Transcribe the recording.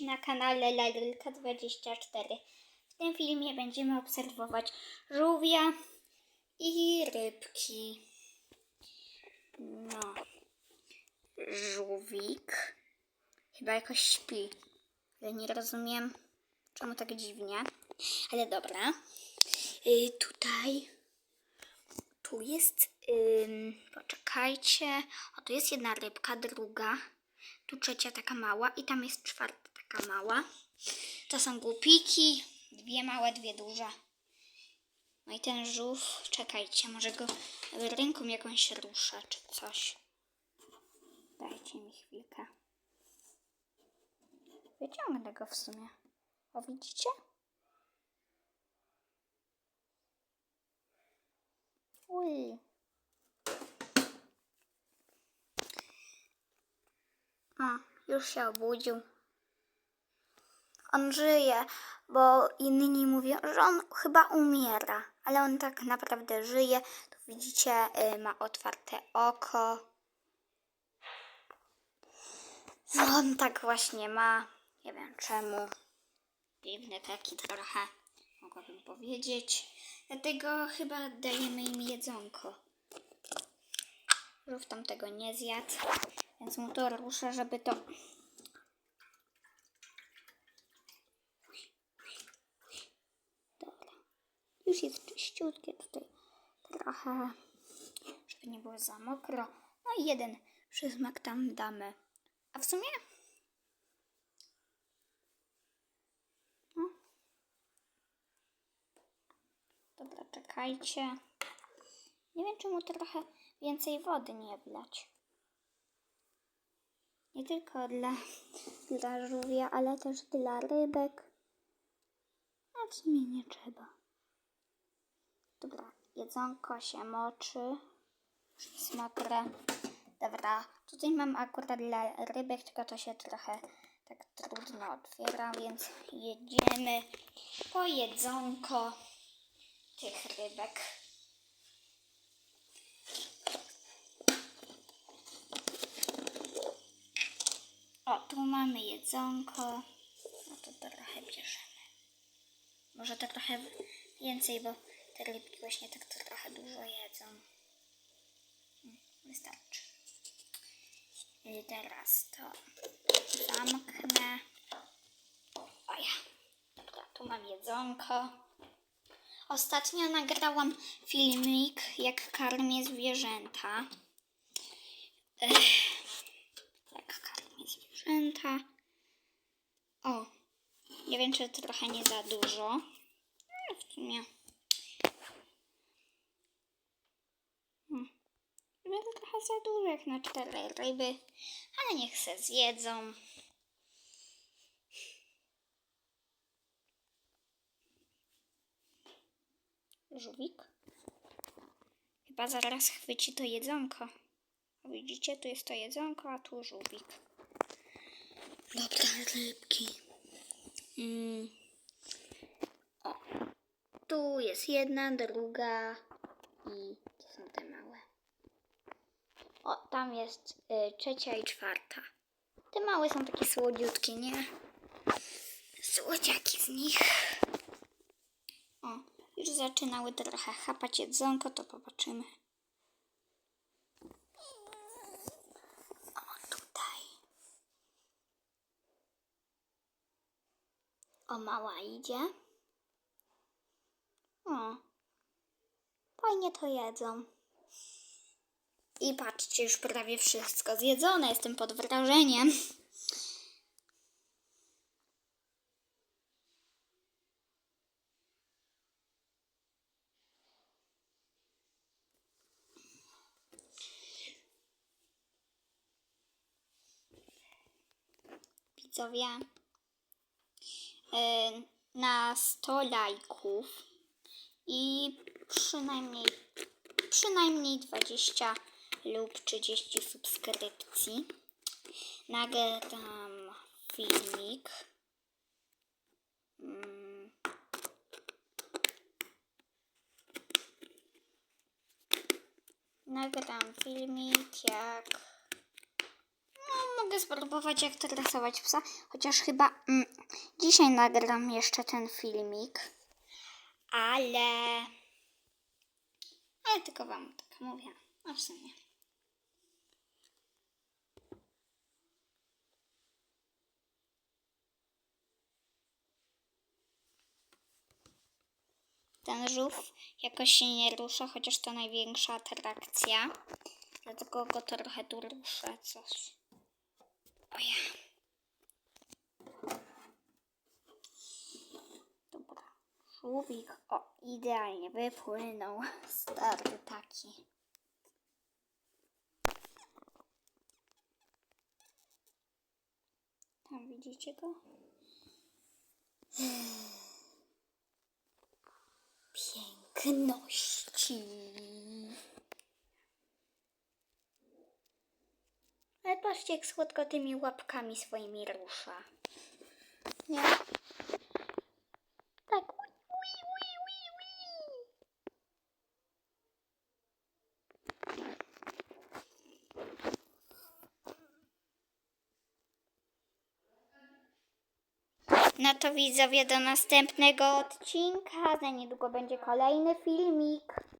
na kanale Lalylka24. W tym filmie będziemy obserwować żółwia i rybki. No. Żółwik chyba jakoś śpi, ale nie rozumiem czemu tak dziwnie. Ale dobra. Y, tutaj tu jest, ym, poczekajcie, o tu jest jedna rybka, druga, tu trzecia taka mała i tam jest czwarta taka mała. To są głupiki, dwie małe, dwie duże. No i ten żółw, czekajcie, może go ręką jakąś ruszę czy coś. Dajcie mi chwilkę. Wyciągnę go w sumie. O, widzicie? Uj. O, już się obudził. On żyje, bo inni mówią, że on chyba umiera, ale on tak naprawdę żyje. Tu widzicie, y, ma otwarte oko. No on tak właśnie ma. Nie wiem czemu. Dziwny taki trochę, mogłabym powiedzieć. Dlatego chyba dajemy im jedzonko. Żółw tam tego nie zjadł, więc mu to ruszę, żeby to... Już jest czyściutkie tutaj. Trochę, żeby nie było za mokro. No i jeden przysmak tam damy. A w sumie No. Dobra, czekajcie. Nie wiem, czemu trochę więcej wody nie wlać. Nie tylko dla, dla żółwia, ale też dla rybek. A w sumie nie trzeba. Dobra, jedzonko się moczy. Już jest mokre. Dobra, tutaj mam akurat dla rybek, tylko to się trochę tak trudno otwiera, więc jedziemy po jedzonko tych rybek. O, tu mamy jedzonko. No to trochę bierzemy. Może to trochę więcej, bo te rybki właśnie tak trochę dużo jedzą. Mm, Wystarczy. I teraz to zamknę. O ja. Dobra, tu mam jedzonko. Ostatnio nagrałam filmik, jak karmię zwierzęta. Ech, jak karmię zwierzęta. O, nie wiem, czy trochę nie za dużo. No, w sumie. Chyba to trochę za dużo jak na cztery ryby, ale niech se zjedzą. Żółwik? Chyba zaraz chwyci to jedzonko. Widzicie, tu jest to jedzonko, a tu żółwik. Dobra, rybki. Mm. O, tu jest jedna, druga i to są te. O, tam jest y, trzecia i czwarta. Te małe są takie słodziutkie, nie? Słodziaki z nich. O, już zaczynały trochę chapać jedzonko, to popatrzymy. O, tutaj. O, mała idzie. O, fajnie to jedzą. I patrzcie, już prawie wszystko zjedzone. Jestem pod wrażeniem. Widzowie, yy, na 100 lajków i przynajmniej przynajmniej 20 lub 30 subskrypcji. Nagram filmik. Mm. Nagram filmik jak no, mogę spróbować jak to rysować psa, chociaż chyba mm, dzisiaj nagram jeszcze ten filmik. Ale... Ale tylko wam tak mówię. No w sumie. Ten jakoś się nie rusza, chociaż to największa atrakcja. Dlatego go trochę tu ruszę coś. O ja. Dobra. Żółwik, o, idealnie wypłynął. Stary taki. Tam widzicie go? Piękności. Ale patrzcie, jak słodko tymi łapkami swoimi rusza. Nie? No to widzowie do następnego odcinka. Za niedługo będzie kolejny filmik.